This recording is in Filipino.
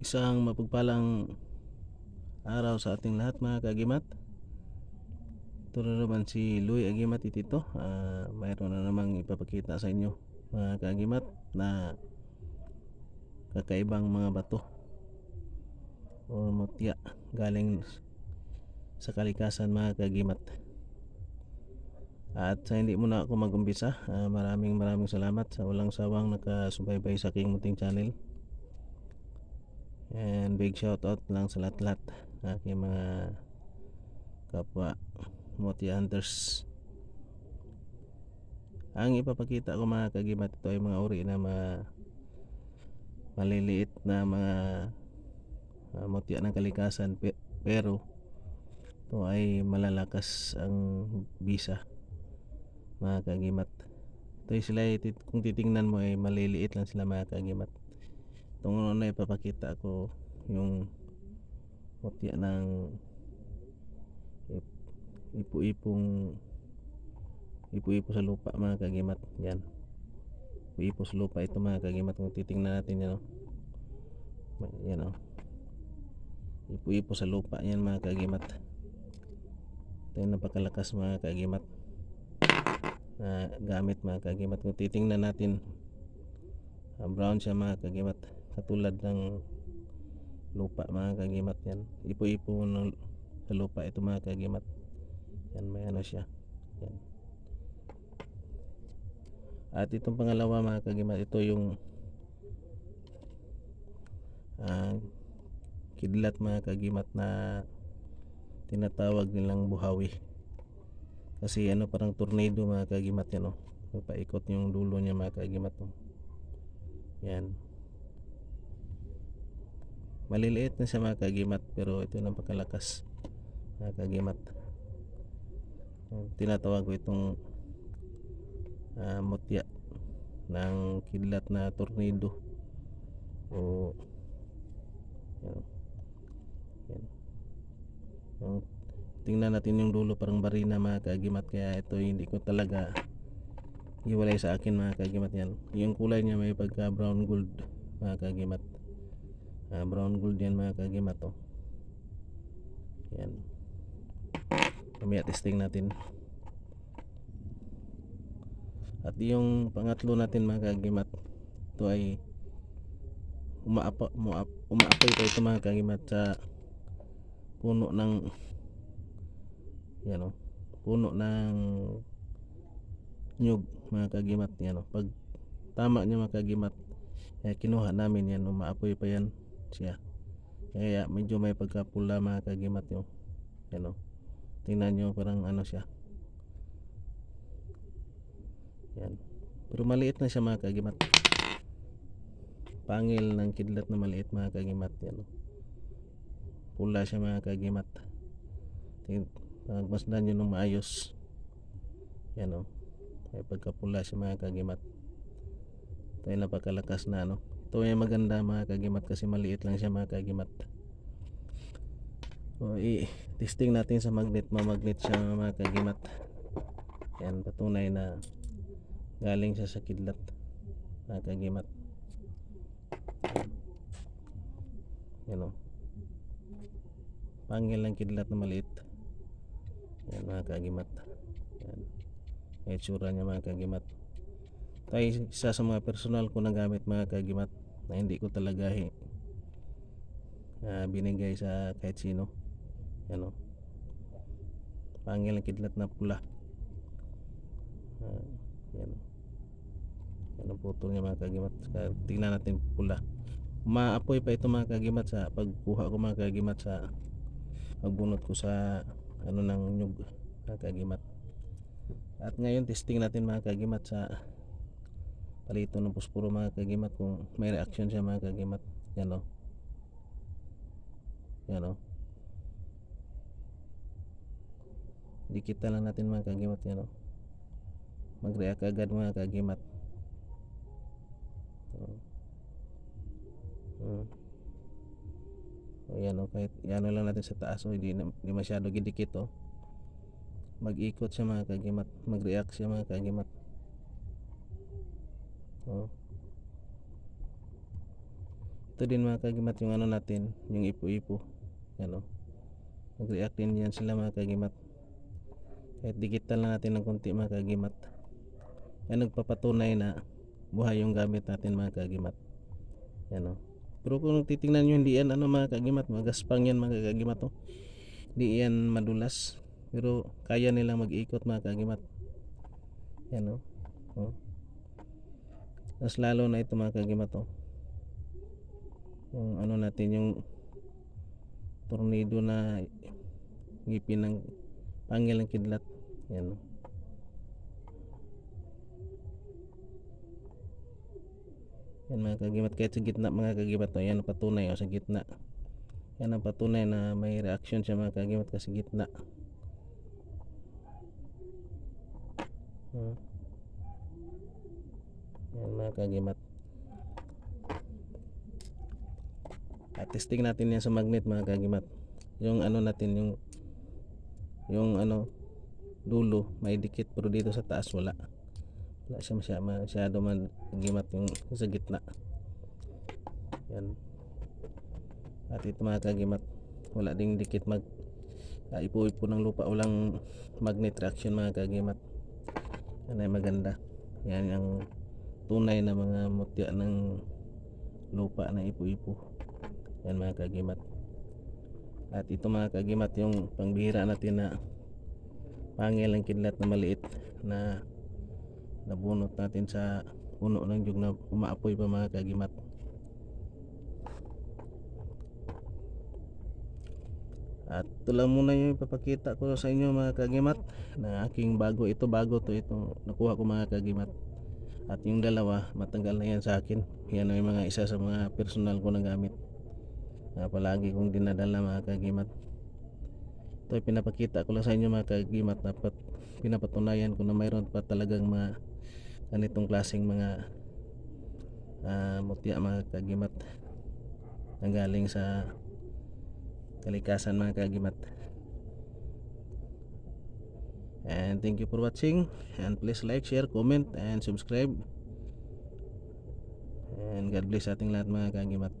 Isang mapagpalang araw sa ating lahat mga kagimat. Ito na naman si Louie Agimat itito. Uh, mayroon na namang ipapakita sa inyo mga kagimat na kakaibang mga bato o mutya galing sa kalikasan mga kagimat. At sa hindi muna ako mag-umpisa, uh, maraming maraming salamat sa walang sawang nakasubaybay sa aking muting channel. And big shout out lang sa lahat-lahat aking mga kapwa Moti Hunters. Ang ipapakita ko mga kagimat ito ay mga uri na mga maliliit na mga uh, mutya ng kalikasan pero ito ay malalakas ang bisa mga kagimat ito ay sila kung titingnan mo ay maliliit lang sila mga kagimat una na ipapakita ko yung mutya ng ipo-ipong ipo-ipo sa lupa mga kagimat. Yan. Ipo-ipo sa lupa ito mga kagimat. Kung titingnan natin yan o yan o ipo-ipo sa lupa. Yan mga kagimat. Ito yung napakalakas mga kagimat na gamit mga kagimat. Kung titingnan natin uh, brown siya mga kagimat katulad ng lupa mga kagimat yan ipo-ipo ng, sa lupa ito mga kagimat yan may ano siya yan at itong pangalawa mga kagimat ito yung uh, kidlat mga kagimat na tinatawag nilang buhawi kasi ano parang tornado mga kagimat yan oh. Paikot yung dulo niya mga kagimat oh. Yan. Maliliit na siya mga kagimat pero ito napakalakas mga kagimat. Tinatawag ko itong uh, mutya ng kidlat na tornado o yan. Yan. Tingnan natin yung dulo parang barina mga kagimat kaya ito hindi ko talaga iwalay sa akin mga kagimat yan yung kulay niya may pagka brown gold mga kagimat uh, brown gold yan mga kagimat oh. yan. Mamaya testing natin. At yung pangatlo natin mga kagimat ito ay umaapoy pa ito mga kagimat sa puno ng yan o puno ng nyug mga kagimat yan o pag tama nyo mga kagimat eh, kinuha namin yan umaapoy pa yan siya. Kaya medyo may pagkapula mga kagimat yung yan o tingnan nyo parang ano siya. Yan. Pero maliit na siya mga kagimat. Pangil ng kidlat na maliit mga kagimat yan. O pula siya mga kagimat. Pagmasdan nyo ng maayos. Yan o may pagkapula siya mga kagimat. Ay napakalakas na ano ito ay maganda mga kagimat kasi maliit lang siya mga kagimat. So i-testing natin sa magnet. Mamagnet siya mga kagimat. Yan patunay na galing siya sa kidlat mga kagimat. Yan o. Pangil ng kidlat na maliit. Yan mga kagimat. Yan may tsura niya mga kagimat. Ay isa sa mga personal ko na gamit mga kagimat na hindi ko talaga eh, uh, binigay sa kahit sino. Yan o pangil ng kidlat na pula. Uh, yan. Yan ang putol niya mga kagimat. Tingnan natin pula. Maapoy pa ito mga kagimat sa pagkuha ko mga kagimat sa pagbunot ko sa ano ng nyug mga kagimat. At ngayon testing natin mga kagimat sa palito ng puspuro mga kagimat kung may reaction siya mga kagimat. Yan o yan o dikita lang natin mga kagimat yan o mag react agad mga kagimat. O. Hmm. O yan o kahit yan lang natin sa taas o hindi, hindi masyado gidikit o mag-ikot siya mga kagimat. Mag-react siya mga kagimat o ito din mga kagimat yung ano natin yung ipo-ipo. Ano? Nag-react din yan sila mga kagimat. Kahit digital na natin ng konti mga kagimat. Yan nagpapatunay na buhay yung gamit natin mga kagimat. Yan o pero kung titingnan nyo hindi yan ano mga kagimat magaspang yan mga kagimat oh. hindi yan madulas pero kaya nilang mag-ikot mga kagimat. Yan o oh. Mas lalo na ito mga kagimat oh. Yung ano natin yung tornado na ngipin ng pangil ng kidlat. Yan. Yan mga kagimat kahit sa gitna mga kagimat oh. Yan patunay oh, sa gitna. Yan ang patunay na may reaction siya mga kagimat kasi gitna. Hmm. Yan mga kagimat. At testing natin yan sa magnet mga kagimat. Yung ano natin yung yung ano dulo may dikit pero dito sa taas wala. Wala siya masyado, masyado magimat yung sa gitna. Yan. At ito mga kagimat wala ding dikit mag ah, ipo-ipo ng lupa walang magnet reaction mga kagimat. Yan ay maganda. Yan ang tunay na mga mutya ng lupa na ipo-ipo. Yan mga kagimat. At ito mga kagimat yung pangbihira natin na pangil ang kidlat na maliit na nabunot natin sa puno ng jug na umaapoy pa mga kagimat. At ito lang muna yung ipapakita ko sa inyo mga kagimat na aking bago. Ito bago to. Ito nakuha ko mga kagimat at yung dalawa matanggal na yan sa akin. Yan ay mga isa sa mga personal ko na gamit. Na palagi kong dinadala mga kagimat. Ito ay pinapakita ko lang sa inyo mga kagimat. Na pat, pinapatunayan ko na mayroon pa talagang mga ganitong klaseng mga ah, mutya mga kagimat. Na galing sa kalikasan mga kagimat And thank you for watching. And please like, share, comment, and subscribe. And God bless ating lahat mga kagimat.